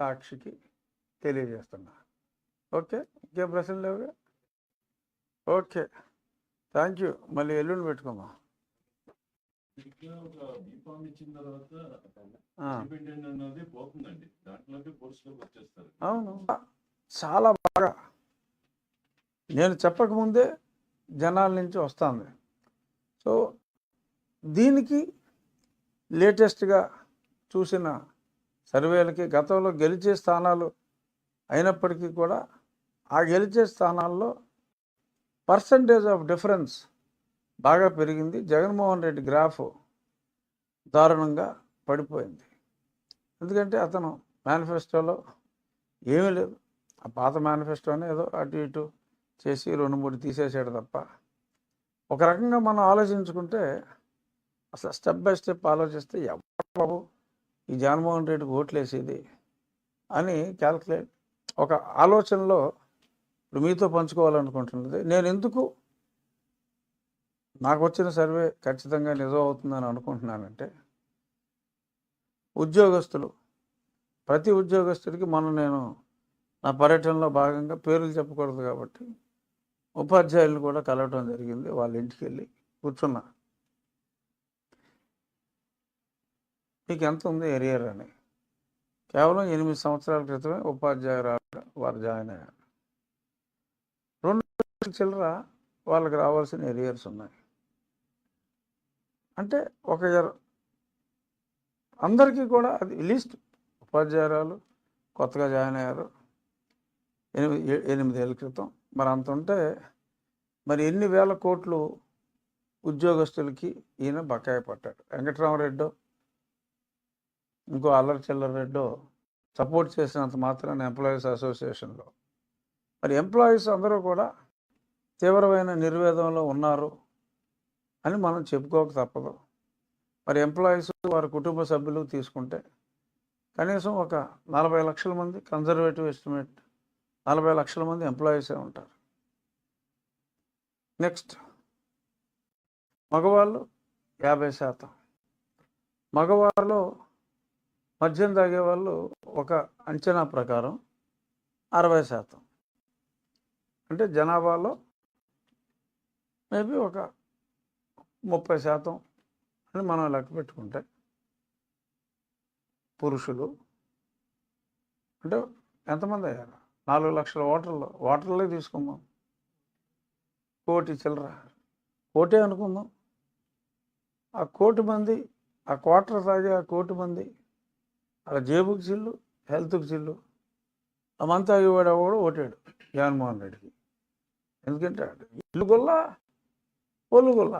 సాక్షికి తెలియజేస్తున్నా ఓకే? ఇంకేం ప్రశ్నలు లేవుగా ఓకే. Thank you. మళ్ళీ ఎల్లుండి వచ్చేస్తారు. అవును. చాలా బాగా. నేను చెప్పకముందే జనాల నుంచి వస్తుంది. సో దీనికి లేటెస్ట్గా చూసిన సర్వేలకి గతంలో గెలిచే స్థానాలు అయినప్పటికీ కూడా ఆ గెలిచే స్థానాల్లో పర్సంటేజ్ ఆఫ్ డిఫరెన్స్ బాగా పెరిగింది. జగన్మోహన్ రెడ్డి గ్రాఫ్ దారుణంగా పడిపోయింది. ఎందుకంటే అతను మేనిఫెస్టోలో ఏమీ లేదు. ఆ పాత మేనిఫెస్టోనే ఏదో అటు ఇటు చేసి రెండు మూడు తీసేసాడు తప్ప. ఒక రకంగా మనం ఆలోచించుకుంటే అసలు స్టెప్ బై స్టెప్ ఆలోచిస్తే ఎవరు బాబు ఈ జగన్మోహన్ రెడ్డికి ఓట్లేసేది అని క్యాల్కులేట్ ఒక ఆలోచనలో ఇప్పుడు మీతో పంచుకోవాలనుకుంటున్నది. నేను ఎందుకు నాకు వచ్చిన సర్వే ఖచ్చితంగా నిజం అవుతుందని అనుకుంటున్నానంటే ఉద్యోగస్తులు ప్రతి ఉద్యోగస్తుడికి మొన్న నేను నా పర్యటనలో భాగంగా పేర్లు చెప్పకూడదు కాబట్టి ఉపాధ్యాయులను కూడా కలవటం జరిగింది. వాళ్ళ ఇంటికి వెళ్ళి కూర్చున్నా. మీకు ఎంత ఉంది ఎరియర్ అని? కేవలం ఎనిమిది సంవత్సరాల క్రితమే ఉపాధ్యాయురాలు వారు జాయిన్ అయ్యారు. రెండు చిల్లర వాళ్ళకి రావాల్సిన ఎరియర్స్ ఉన్నాయి. అంటే ఒక అందరికీ కూడా అది లిస్ట్ ఉపాధ్యాయురాలు కొత్తగా జాయిన్ అయ్యారు. ఎనిమిది ఏ- ఎనిమిదేళ్ళ క్రితం. మరి అంత ఉంటే మరి ఎన్ని వేల కోట్లు ఉద్యోగస్తులకి ఈయన బకాయి పట్టాడు. వెంకటరామరెడ్డి ఇంకో అల్లరి చిల్లర రెడ్డో సపోర్ట్ చేసినంత మాత్రాన ఎంప్లాయీస్ అసోసియేషన్లో. మరి ఎంప్లాయీస్ అందరూ కూడా తీవ్రమైన నిర్వేదంలో ఉన్నారు అని మనం చెప్పుకోక తప్పదు. మరి ఎంప్లాయీస్ వారి కుటుంబ సభ్యులు తీసుకుంటే కనీసం ఒక నలభై లక్షల మంది కన్జర్వేటివ్ ఎస్టిమేట్ నలభై లక్షల మంది ఎంప్లాయీసే ఉంటారు. నెక్స్ట్ మగవాళ్ళు యాభై శాతం. మగవారిలో మద్యం తాగే వాళ్ళు ఒక అంచనా ప్రకారం అరవై శాతం. అంటే జనాభాలో మేబీ ఒక ముప్పై శాతం అని మనం లెక్క పెట్టుకుంటే పురుషులు అంటే ఎంతమంది అయ్యారు? నాలుగు లక్షల ఓటర్లు. ఓటర్లే తీసుకుందాం. కోటి చిల్లర. కోటే అనుకుందాం. ఆ కోటి మంది ఆ క్వార్టర్ తాగే ఆ కోటి మంది అలా జేబుకి చిల్లు హెల్త్కి చిల్లు ఆ మంత్ తాగేవాడు కూడా ఓటాడు జగన్మోహన్ రెడ్డికి. ఎందుకంటే ఇల్లు గొల్ల ఒళ్ళు గొల్ల